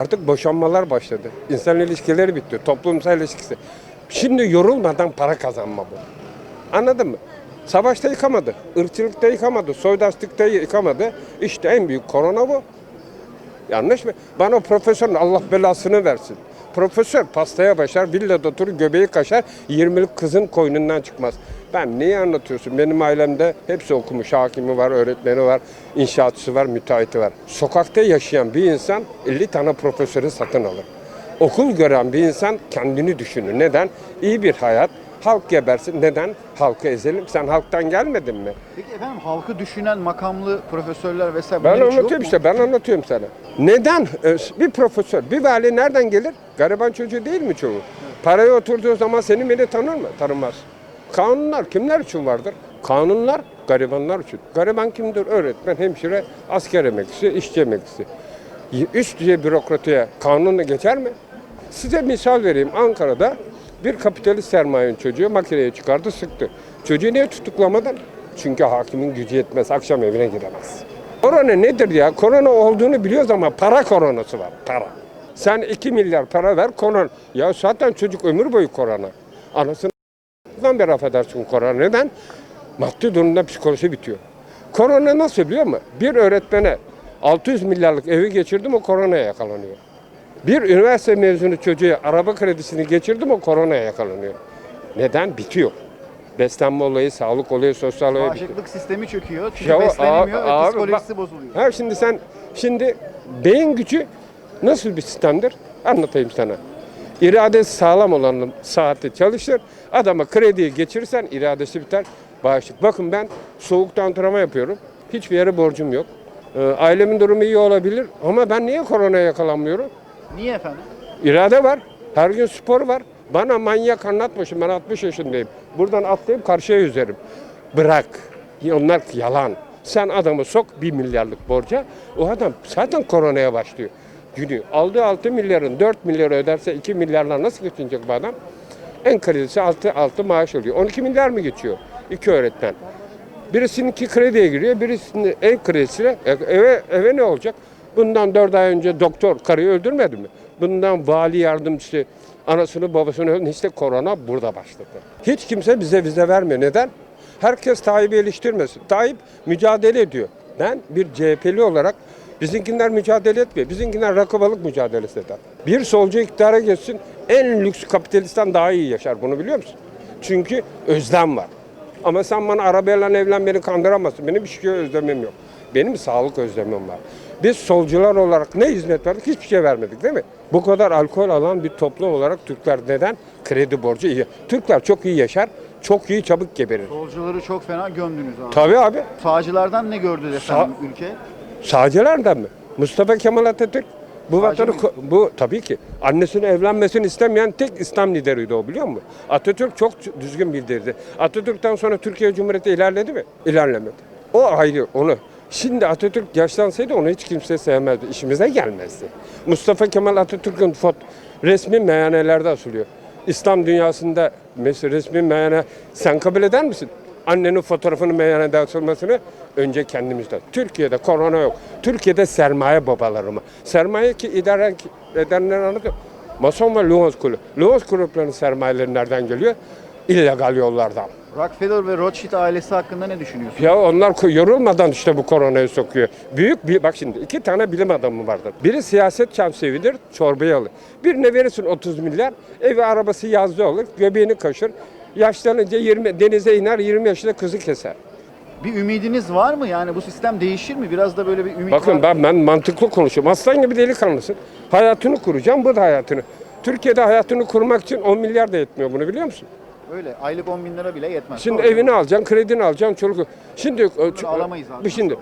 Artık boşanmalar başladı. İnsan ilişkileri bitti. Toplumsal ilişkisi. Şimdi yorulmadan para kazanma bu. Anladın mı? Savaşta yıkamadı. ırkçılıkta yıkamadı. Soydaşlıkta yıkamadı. İşte en büyük korona bu. Yanlış mı? Bana o profesörün Allah belasını versin. Profesör pastaya başar, villada oturur, göbeği kaşar, 20'lik kızın koynundan çıkmaz. Ben neyi anlatıyorsun? Benim ailemde hepsi okumuş. Hakimi var, öğretmeni var, inşaatçısı var, müteahhiti var. Sokakta yaşayan bir insan 50 tane profesörü satın alır. Okul gören bir insan kendini düşünür. Neden? İyi bir hayat, halk gebersin. Neden? Halkı ezelim. Sen halktan gelmedin mi? Peki efendim halkı düşünen makamlı profesörler vesaire Ben anlatıyorum işte, ben anlatıyorum sana. Neden e, bir profesör, bir vali nereden gelir? Gariban çocuğu değil mi çoğu? Paraya oturduğu zaman seni beni tanır mı? Tanımaz. Kanunlar kimler için vardır? Kanunlar garibanlar için. Gariban kimdir? Öğretmen, hemşire, asker emeklisi, işçi emeklisi. Üst düzey bürokratiye kanunla geçer mi? Size misal vereyim. Ankara'da bir kapitalist sermayenin çocuğu makineye çıkardı, sıktı. Çocuğu niye tutuklamadın? Çünkü hakimin gücü yetmez, akşam evine gidemez. Korona nedir ya? Korona olduğunu biliyoruz ama para koronası var, para. Sen 2 milyar para ver, korona. Ya zaten çocuk ömür boyu korona. Anasını beri affedersin korona. Neden? Maddi durumda psikoloji bitiyor. Korona nasıl biliyor musun? Bir öğretmene 600 milyarlık evi geçirdim o koronaya yakalanıyor. Bir üniversite mezunu çocuğa araba kredisini geçirdim o koronaya yakalanıyor. Neden? Bitiyor. Beslenme olayı, sağlık olayı, sosyal olayı bitiyor. Bağışıklık sistemi çöküyor. Çünkü Ya beslenemiyor abi- ve abi psikolojisi bak- bozuluyor. Ha şimdi sen şimdi beyin gücü nasıl bir sistemdir? Anlatayım sana. İradesi sağlam olan saati çalışır. Adama krediyi geçirirsen iradesi biter. Bağışık. Bakın ben soğukta antrenman yapıyorum. Hiçbir yere borcum yok. Ee, ailemin durumu iyi olabilir ama ben niye koronaya yakalanmıyorum? Niye efendim? İrade var. Her gün spor var. Bana manyak anlatma şimdi ben 60 yaşındayım. Buradan atlayıp karşıya yüzerim. Bırak. Onlar yalan. Sen adamı sok 1 milyarlık borca. O adam zaten koronaya başlıyor. Günü aldığı 6 milyarın 4 milyarı öderse 2 milyarla nasıl geçinecek bu adam? En kredisi 6, 6 maaş alıyor. 12 milyar mı geçiyor? İki öğretmen. Birisininki krediye giriyor, birisinin ev kredisiyle E, eve, eve ne olacak? Bundan dört ay önce doktor karıyı öldürmedi mi? Bundan vali yardımcısı anasını babasını öldürdü. İşte korona burada başladı. Hiç kimse bize vize vermiyor. Neden? Herkes Tayyip'i eleştirmesin. Tayyip mücadele ediyor. Ben bir CHP'li olarak Bizimkiler mücadele etmiyor. Bizimkiler rakıbalık mücadelesi eder. Bir solcu iktidara geçsin en lüks kapitalistten daha iyi yaşar. Bunu biliyor musun? Çünkü özlem var. Ama sen bana arabayla evlen beni kandıramazsın. Benim hiçbir şey özlemim yok. Benim sağlık özlemim var. Biz solcular olarak ne hizmet verdik? Hiçbir şey vermedik değil mi? Bu kadar alkol alan bir toplum olarak Türkler neden? Kredi borcu iyi. Türkler çok iyi yaşar, çok iyi çabuk geberir. Solcuları çok fena gömdünüz abi. Tabii abi. Sağcılardan ne gördü efendim ülke? Sağcılardan mı? Mustafa Kemal Atatürk bu Sağcı vatanı bu tabii ki annesinin evlenmesini istemeyen tek İslam lideriydi o biliyor musun? Atatürk çok düzgün bildirdi. Atatürk'ten sonra Türkiye Cumhuriyeti ilerledi mi? İlerlemedi. O ayrı onu. Şimdi Atatürk yaşlansaydı onu hiç kimse sevmezdi. İşimize gelmezdi. Mustafa Kemal Atatürk'ün fot resmi meyhanelerde asılıyor. İslam dünyasında mesela resmi meyhane sen kabul eder misin? Annenin fotoğrafının meyhanede asılmasını önce kendimizde. Türkiye'de korona yok. Türkiye'de sermaye babaları mı? Sermaye ki idare edenler anlatıyor. Mason ve Luos Kulübü. Luos Kulüplerinin sermayeleri nereden geliyor? İllegal yollardan. Rockefeller ve Rothschild ailesi hakkında ne düşünüyorsun? Ya onlar yorulmadan işte bu koronayı sokuyor. Büyük bir bak şimdi iki tane bilim adamı vardır. Biri siyaset şemsiyevidir, çorbayı alır. Birine verirsin 30 milyar, evi arabası yazdı olur, göbeğini kaşır. Yaşlanınca 20 denize iner, 20 yaşında kızı keser. Bir ümidiniz var mı? Yani bu sistem değişir mi? Biraz da böyle bir ümit Bakın var. ben ben mantıklı konuşuyorum. Aslan gibi delikanlısın. Hayatını kuracağım, bu da hayatını. Türkiye'de hayatını kurmak için 10 milyar da yetmiyor bunu biliyor musun? Öyle aylık 10 bin lira bile yetmez. Şimdi Doğru. evini alacaksın, kredini alacaksın, çoluk. Şimdi e, alamayız abi. Bir şimdi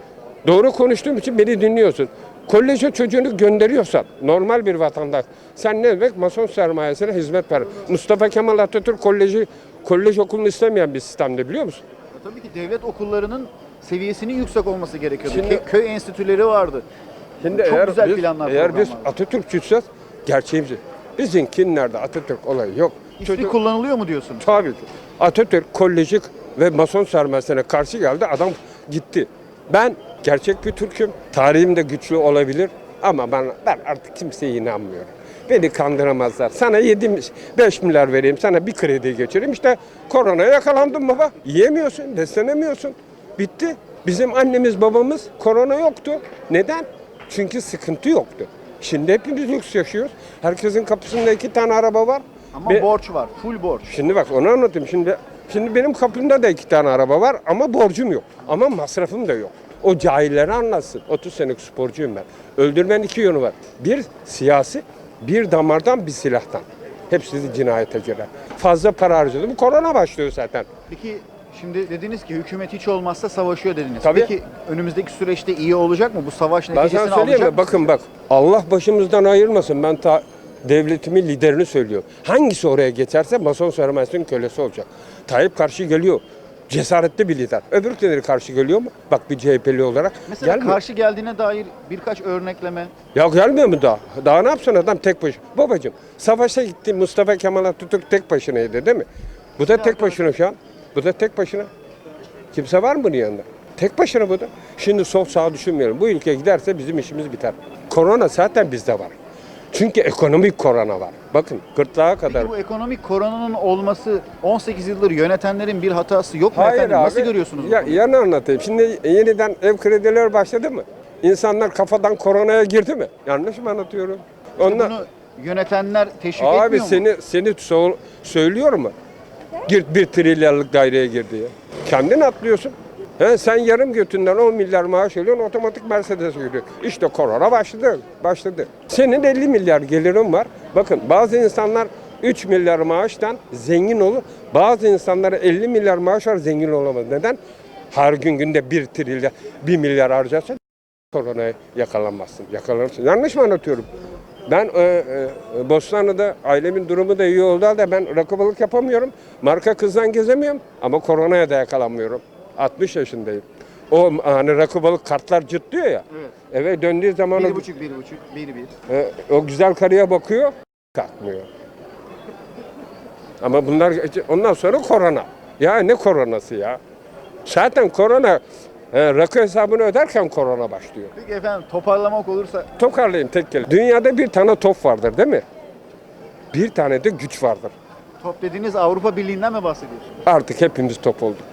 doğru konuştuğum için beni dinliyorsun. Koleje çocuğunu gönderiyorsan normal bir vatandaş sen ne demek mason sermayesine hizmet ver. Mustafa Kemal Atatürk koleji kolej okulunu istemeyen bir sistemde biliyor musun? Tabii ki devlet okullarının seviyesinin yüksek olması gerekiyordu. Şimdi- Kö- köy enstitüleri vardı. Şimdi Çok eğer güzel biz, planlar, eğer biz programlar. Atatürkçüysek gerçeğimizi. Bizimkinlerde Atatürk olayı yok. İsmi kullanılıyor mu diyorsun? Tabii. Atatürk kolejik ve mason sermayesine karşı geldi. Adam gitti. Ben gerçek bir Türk'üm. Tarihim de güçlü olabilir Ama ben, ben artık kimseye inanmıyorum. Beni kandıramazlar. Sana 7 5 milyar vereyim, sana bir kredi geçireyim. İşte koronaya yakalandın baba. Yiyemiyorsun, beslenemiyorsun. Bitti. Bizim annemiz babamız korona yoktu. Neden? Çünkü sıkıntı yoktu. Şimdi hepimiz lüks yaşıyoruz. Herkesin kapısında iki tane araba var. Ama Ve- borç var. Full borç. Şimdi bak onu anlatayım. Şimdi şimdi benim kapımda da iki tane araba var ama borcum yok. Ama masrafım da yok. O cahilleri anlatsın. 30 senelik sporcuyum ben. Öldürmenin iki yönü var. Bir siyasi, bir damardan bir silahtan. Hepsi de cinayete girer. Fazla para harcadım. Korona başlıyor zaten. Peki şimdi dediniz ki hükümet hiç olmazsa savaşıyor dediniz. Tabii. Peki önümüzdeki süreçte iyi olacak mı? Bu savaş Ben neticesini sana söyleyeyim alacak mi? mı? Bakın bak. Allah başımızdan ayırmasın. Ben ta devletimin liderini söylüyorum. Hangisi oraya geçerse mason sermayesinin kölesi olacak. Tayyip karşı geliyor. Cesaretli bir lider. Öbürleri karşı geliyor mu? Bak bir CHP'li olarak. Mesela Gelmiyor. karşı geldiğine dair birkaç örnekleme. Ya gelmiyor mu daha? Daha ne yapsın adam tek başına? Babacım savaşa gitti Mustafa Kemal Atatürk tek başınaydı değil mi? Bu da tek başına şu an. Bu da tek başına. Kimse var mı bunun yanında? Tek başına bu da. Şimdi sol sağ düşünmeyelim. Bu ülke giderse bizim işimiz biter. Korona zaten bizde var. Çünkü ekonomik korona var. Bakın gırtlağa kadar. Peki bu ekonomik koronanın olması 18 yıldır yönetenlerin bir hatası yok mu Hayır efendim? abi. Nasıl görüyorsunuz Ya, yanı anlatayım. Şimdi yeniden ev kredileri başladı mı? İnsanlar kafadan koronaya girdi mi? Yanlış mı anlatıyorum? Onlar, Bunu yönetenler teşvik Abi etmiyor mu? seni seni so- söylüyor mu? Bir trilyarlık daireye girdi ya. Kendin atlıyorsun. He, sen yarım götünden 10 milyar maaş alıyorsun otomatik Mercedes'e giriyorsun. İşte korona başladı. Başladı. Senin 50 milyar gelirin var. Bakın bazı insanlar 3 milyar maaştan zengin olur. Bazı insanlara 50 milyar maaş var zengin olamaz. Neden? Her gün günde 1 trilyon, 1 milyar harcarsan koronaya yakalanmazsın. Yakalanırsın. Yanlış mı anlatıyorum? Ben e, e, Bostanlı'da ailemin durumu da iyi oldu halde ben rakı balık yapamıyorum. Marka kızdan gezemiyorum ama koronaya da yakalanmıyorum. 60 yaşındayım. O hani rakı balık kartlar cıtlıyor ya. Evet. Eve döndüğü zaman o, Bir buçuk, bir buçuk, bir bir. e, o güzel karıya bakıyor, kalkmıyor. Ama bunlar ondan sonra korona. Ya ne koronası ya? Zaten korona e, rakı hesabını öderken korona başlıyor. Peki efendim toparlamak olursa Toparlayayım tek kelime. Dünyada bir tane top vardır değil mi? Bir tane de güç vardır. top dediğiniz Avrupa Birliği'nden mi bahsediyorsunuz? Artık hepimiz top olduk.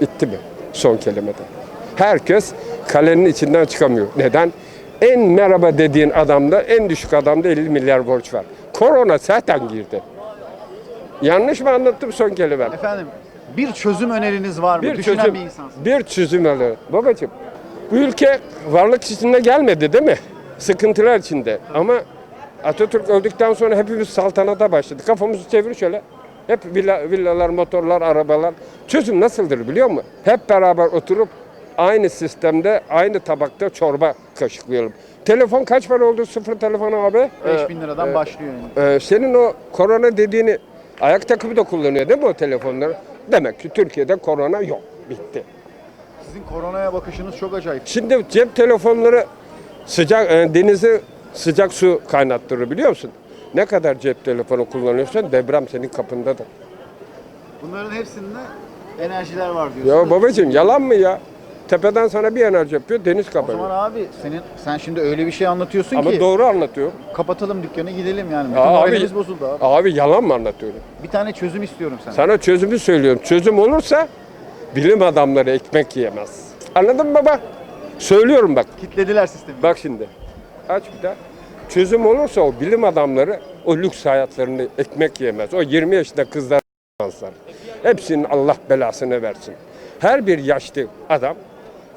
Bitti mi? Son kelimede. Herkes kalenin içinden çıkamıyor. Neden? En merhaba dediğin adamda, en düşük adamda 50 milyar borç var. Korona zaten girdi. Yanlış mı anlattım son kelime? Efendim bir çözüm öneriniz var mı? Bir Düşünen çözüm, bir insansınız. bir çözüm alır. Babacığım, bu ülke varlık içinde gelmedi değil mi? Sıkıntılar içinde. Ama Atatürk öldükten sonra hepimiz saltanata başladı. Kafamızı çevir şöyle. Hep villa, villalar, motorlar, arabalar. Çözüm nasıldır biliyor musun? Hep beraber oturup aynı sistemde, aynı tabakta çorba kaşıklayalım. Telefon kaç para oldu sıfır telefon abi? 5000 liradan Ee, başlıyor yani. ee, senin o korona dediğini ayak takımı da kullanıyor değil mi o telefonları? Demek ki Türkiye'de korona yok. Bitti. Sizin koronaya bakışınız çok acayip. Şimdi cep telefonları sıcak e, denize sıcak su kaynattırır biliyor musun? Ne kadar cep telefonu kullanıyorsan deprem senin kapındadır. Bunların hepsinde enerjiler var diyorsunuz. Ya babacığım yalan mı ya? Tepeden sana bir enerji yapıyor deniz O kapanıyor. zaman abi senin sen şimdi öyle bir şey anlatıyorsun Ama ki doğru anlatıyor. kapatalım dükkanı gidelim yani. Bütün Aa, moralimiz abi, bozuldu abi. abi yalan mı anlatıyorum? Bir tane çözüm istiyorum senden. Sana çözümü söylüyorum. Çözüm olursa bilim adamları ekmek yiyemez. Anladın mı baba? Söylüyorum bak. Kitlediler sistemi. Bak şimdi. Aç bir daha. Çözüm olursa o bilim adamları o lüks hayatlarını ekmek yemez. O 20 yaşında kızlar danslar. Hepsinin Allah belasını versin. Her bir yaşlı adam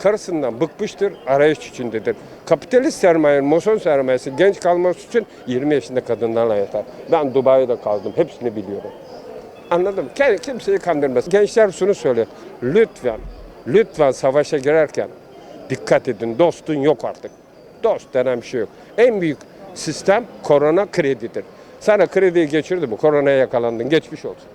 karısından bıkmıştır, arayış içindedir. Kapitalist sermaye, moson sermayesi genç kalması için 20 yaşında kadınlarla yatar. Ben Dubai'de kaldım, hepsini biliyorum. Anladım. Kimseyi kandırmaz. Gençler şunu söyle. Lütfen, lütfen savaşa girerken dikkat edin. Dostun yok artık. Dost denen bir şey yok. En büyük sistem korona kredidir. Sana krediyi geçirdi mi? Koronaya yakalandın. Geçmiş olsun.